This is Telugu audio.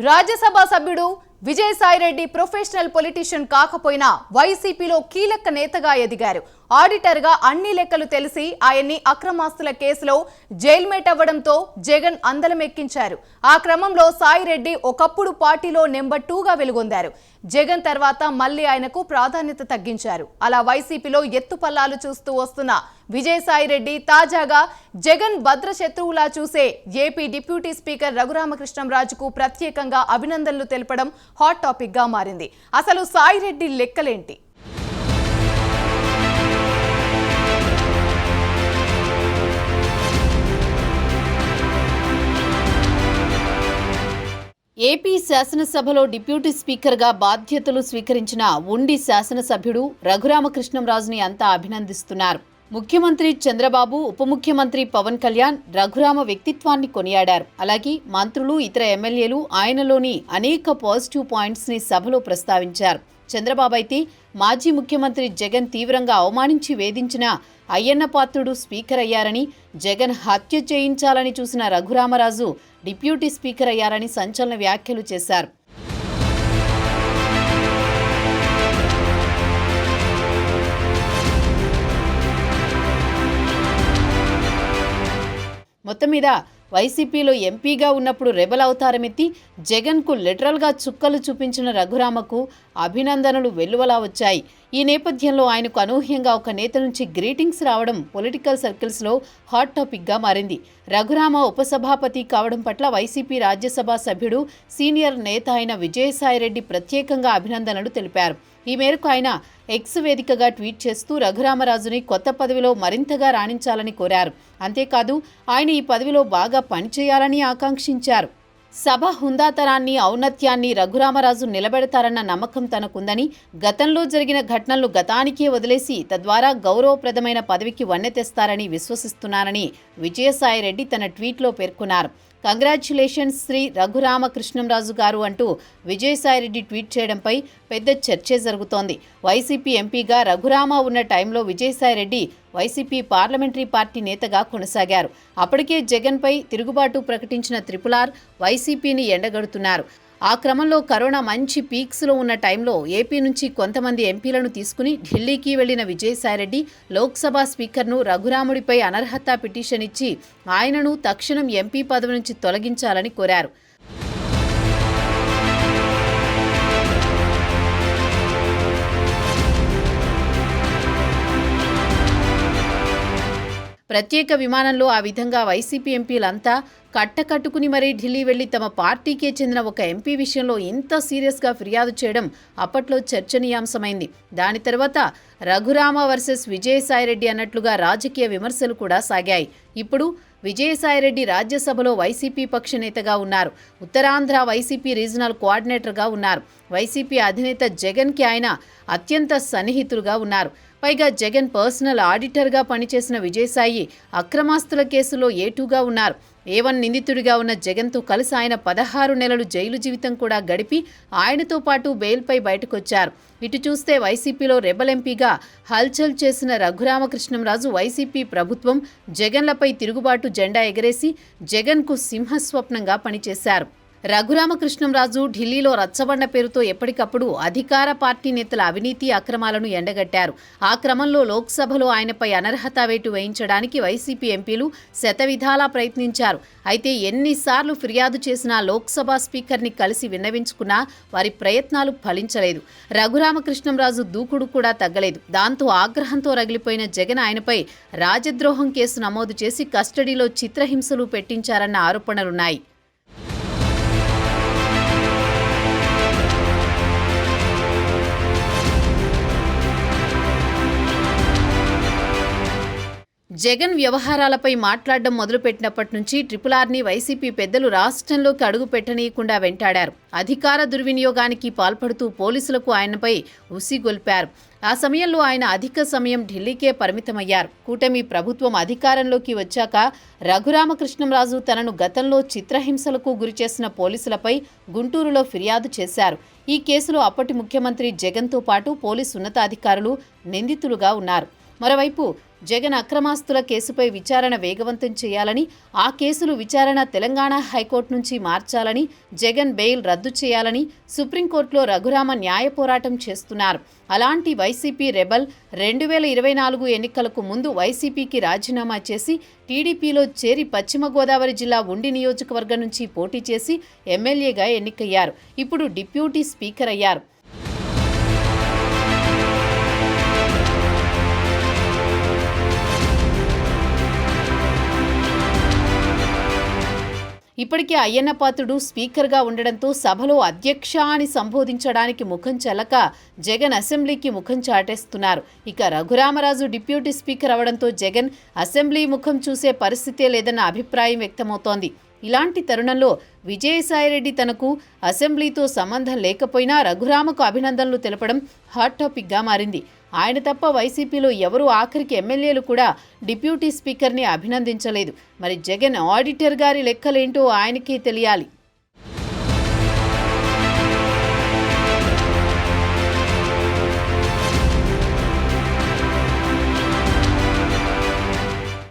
రాజ్యసభ సభ్యుడు విజయసాయిరెడ్డి ప్రొఫెషనల్ పొలిటీషియన్ కాకపోయినా వైసీపీలో కీలక నేతగా ఎదిగారు. ఆడిటర్గా అన్ని లెక్కలు తెలిసి ఆయన్ని అక్రమాస్తుల కేసులో జైల్మేట్ అవ్వడంతో జగన్ అందలమెక్కించారు. ఆ క్రమంలో సాయిరెడ్డి ఒకప్పుడు పార్టీలో నెంబర్ టూగా వెలుగొందారు. జగన్ తర్వాత మళ్ళీ ఆయనకు ప్రాధాన్యత తగ్గించారు. అలా వైసీపీలో ఎత్తుపల్లాలు చూస్తూ వస్తున్న విజయసాయిరెడ్డి తాజాగా జగన్ భద్రశత్రువులా చూసే ఏపీ డిప్యూటీ స్పీకర్ రఘురామకృష్ణంరాజుకు ప్రత్యేకంగా అభినందనలు తెలపడం హాట్ టాపిక్గా మారింది. అసలు సాయిరెడ్డి లెక్కలేంటి? ఏపీ శాసనసభలో డిప్యూటీ స్పీకర్గా బాధ్యతలు స్వీకరించిన ఉండి శాసనసభ్యుడు రఘురామకృష్ణంరాజుని అంతా అభినందిస్తున్నారు. ముఖ్యమంత్రి చంద్రబాబు ఉప ముఖ్యమంత్రి పవన్ కళ్యాణ్ రఘురామ వ్యక్తిత్వాన్ని కొనియాడారు. అలాగే మంత్రులు ఇతర ఎమ్మెల్యేలు ఆయనలోని అనేక పాజిటివ్ పాయింట్స్ని సభలో ప్రస్తావించారు. చంద్రబాబు అయితే మాజీ ముఖ్యమంత్రి జగన్ తీవ్రంగా అవమానించి వేధించిన అయ్యన్న పాత్రుడు స్పీకర్ అయ్యారని జగన్ హత్య చేయించాలని చూసిన రఘురామరాజు డిప్యూటీ స్పీకర్ అయ్యారని సంచలన వ్యాఖ్యలు చేశారు. మొత్తం మీద వైసీపీలో ఎంపీగా ఉన్నప్పుడు రెబల్ అవతారమెత్తి జగన్కు లిటరల్గా చుక్కలు చూపించిన రఘురామకు అభినందనలు వెల్లువలా వచ్చాయి. ఈ నేపథ్యంలో ఆయనకు అనూహ్యంగా ఒక నేత నుంచి గ్రీటింగ్స్ రావడం పొలిటికల్ సర్కిల్స్లో హాట్ టాపిక్గా మారింది. రఘురామ ఉపసభాపతి కావడం పట్ల వైసీపీ రాజ్యసభ సభ్యుడు సీనియర్ నేత అయిన విజయసాయిరెడ్డి ప్రత్యేకంగా అభినందనలు తెలిపారు. ఈ మేరకు ఆయన ఎక్స్ వేదికగా ట్వీట్ చేస్తూ రఘురామరాజుని కొత్త పదవిలో మరింతగా రాణించాలని కోరారు. అంతేకాదు ఆయన ఈ పదవిలో బాగా పనిచేయాలని ఆకాంక్షించారు. సభ హుందాతనాన్ని ఔన్నత్యాన్ని రఘురామరాజు నిలబెడతారన్న నమ్మకం తనకుందని గతంలో జరిగిన ఘటనలు గతానికే వదిలేసి తద్వారా గౌరవప్రదమైన పదవికి వన్నె తెస్తారని విశ్వసిస్తున్నానని విజయసాయిరెడ్డి తన ట్వీట్లో పేర్కొన్నారు. కంగ్రాచ్యులేషన్స్ శ్రీ రఘురామకృష్ణంరాజు గారు అంటూ విజయసాయిరెడ్డి ట్వీట్ చేయడంపై పెద్ద చర్చే జరుగుతోంది. వైసీపీ ఎంపీగా రఘురామ ఉన్న టైంలో విజయసాయిరెడ్డి వైసీపీ పార్లమెంటరీ పార్టీ నేతగా కొనసాగారు. అప్పటికే జగన్పై తిరుగుబాటు ప్రకటించిన త్రిపులార్ వైసీపీని ఎండగడుతున్నారు. ఆ క్రమంలో కరోనా మంచి పీక్స్లో ఉన్న టైంలో ఏపీ నుంచి కొంతమంది ఎంపీలను తీసుకుని ఢిల్లీకి వెళ్ళిన విజయసాయిరెడ్డి లోక్సభ స్పీకర్ను రఘురాముడిపై అనర్హత పిటిషన్ ఇచ్చి ఆయనను తక్షణం ఎంపీ పదవి నుంచి తొలగించాలని కోరారు. ప్రత్యేక విమానంలో ఆ విధంగా వైసీపీ ఎంపీలంతా కట్టకట్టుకుని మరీ ఢిల్లీ వెళ్ళి తమ పార్టీకే చెందిన ఒక ఎంపీ విషయంలో ఇంత సీరియస్గా ఫిర్యాదు చేయడం అప్పట్లో చర్చనీయాంశమైంది. దాని తర్వాత రఘురామ వర్సెస్ విజయసాయిరెడ్డి అన్నట్లుగా రాజకీయ విమర్శలు కూడా సాగాయి. ఇప్పుడు విజయసాయిరెడ్డి రాజ్యసభలో వైసీపీ పక్ష నేతగా ఉన్నారు. ఉత్తరాంధ్ర వైసీపీ రీజనల్ కోఆర్డినేటర్గా ఉన్నారు. వైసీపీ అధినేత జగన్కి ఆయన అత్యంత సన్నిహితులుగా ఉన్నారు. పైగా జగన్ పర్సనల్ ఆడిటర్గా పనిచేసిన విజయసాయి అక్రమాస్తుల కేసులో ఏటూగా ఉన్నారు. ఏవన్ నిందితుడిగా ఉన్న జగన్తో కలిసి ఆయన పదహారు నెలలు జైలు జీవితం కూడా గడిపి ఆయనతో పాటు బెయిల్పై బయటకొచ్చారు. ఇటు చూస్తే వైసీపీలో రెబల్ ఎంపీగా హల్చల్ చేసిన రఘురామకృష్ణంరాజు వైసీపీ ప్రభుత్వం జగన్లపై తిరుగుబాటు జెండా ఎగరేసి జగన్కు సింహస్వప్నంగా పనిచేశారు. రఘురామకృష్ణంరాజు ఢిల్లీలో రచ్చబండ పేరుతో ఎప్పటికప్పుడు అధికార పార్టీ నేతల అవినీతి అక్రమాలను ఎండగట్టారు. ఆ క్రమంలో లోక్సభలో ఆయనపై అనర్హత వేటు వేయించడానికి వైసీపీ ఎంపీలు శతవిధాలా ప్రయత్నించారు. అయితే ఎన్నిసార్లు ఫిర్యాదు చేసినా లోక్సభ స్పీకర్ని కలిసి విన్నవించుకున్నా వారి ప్రయత్నాలు ఫలించలేదు. రఘురామకృష్ణంరాజు దూకుడు కూడా తగ్గలేదు. దాంతో ఆగ్రహంతో రగిలిపోయిన జగన్ ఆయనపై రాజద్రోహం కేసు నమోదు చేసి కస్టడీలో చిత్రహింసలు పెట్టించారన్న ఆరోపణలున్నాయి. జగన్ వ్యవహారాలపై మాట్లాడడం మొదలుపెట్టినప్పటి నుంచి ట్రిపుల్ ఆర్ని వైసీపీ పెద్దలు రాష్ట్రంలోకి అడుగు పెట్టనీయకుండా వెంటాడారు. అధికార దుర్వినియోగానికి పాల్పడుతూ పోలీసులకు ఆయనపై ఉసిగొల్పారు ఆ సమయంలో ఆయన అధిక సమయం ఢిల్లీకే పరిమితమయ్యారు. కూటమి ప్రభుత్వం అధికారంలోకి వచ్చాక రఘురామకృష్ణంరాజు తనను గతంలో చిత్రహింసలకు గురిచేసిన పోలీసులపై గుంటూరులో ఫిర్యాదు చేశారు. ఈ కేసులో అప్పటి ముఖ్యమంత్రి జగన్తో పాటు పోలీసు ఉన్నతాధికారులు నిందితులుగా ఉన్నారు. మరోవైపు జగన్ అక్రమాస్తుల కేసుపై విచారణ వేగవంతం చేయాలని ఆ కేసులు విచారణ తెలంగాణ హైకోర్టు నుంచి మార్చాలని జగన్ బెయిల్ రద్దు చేయాలని సుప్రీంకోర్టులో రఘురామ న్యాయ పోరాటం చేస్తున్నారు. అలాంటి వైసీపీ రెబల్ రెండు వేల ఇరవై నాలుగు ఎన్నికలకు ముందు వైసీపీకి రాజీనామా చేసి టీడీపీలో చేరి పశ్చిమ గోదావరి జిల్లా ఉండి నియోజకవర్గం నుంచి పోటీ చేసి ఎమ్మెల్యేగా ఎన్నికయ్యారు. ఇప్పుడు డిప్యూటీ స్పీకర్ అయ్యారు ఇప్పటికే అయ్యన్నపాత్రుడు స్పీకర్గా ఉండడంతో సభలో అధ్యక్ష అని సంబోధించడానికి ముఖం చెలక జగన్ అసెంబ్లీకి ముఖం చాటేస్తున్నారు. ఇక రఘురామరాజు డిప్యూటీ స్పీకర్ అవడంతో జగన్ అసెంబ్లీ ముఖం చూసే పరిస్థితే లేదన్న అభిప్రాయం వ్యక్తమవుతోంది. ఇలాంటి తరుణంలో విజయసాయిరెడ్డి తనకు అసెంబ్లీతో సంబంధం లేకపోయినా రఘురామకు అభినందనలు తెలపడం హాట్ టాపిక్గా మారింది. ఆయన తప్ప వైసీపీలో ఎవరు ఆఖరికి ఎమ్మెల్యేలు కూడా డిప్యూటీ స్పీకర్ని అభినందించలేదు. మరి జగన్ ఆడిటర్ గారి లెక్కలేంటో ఆయనకే తెలియాలి.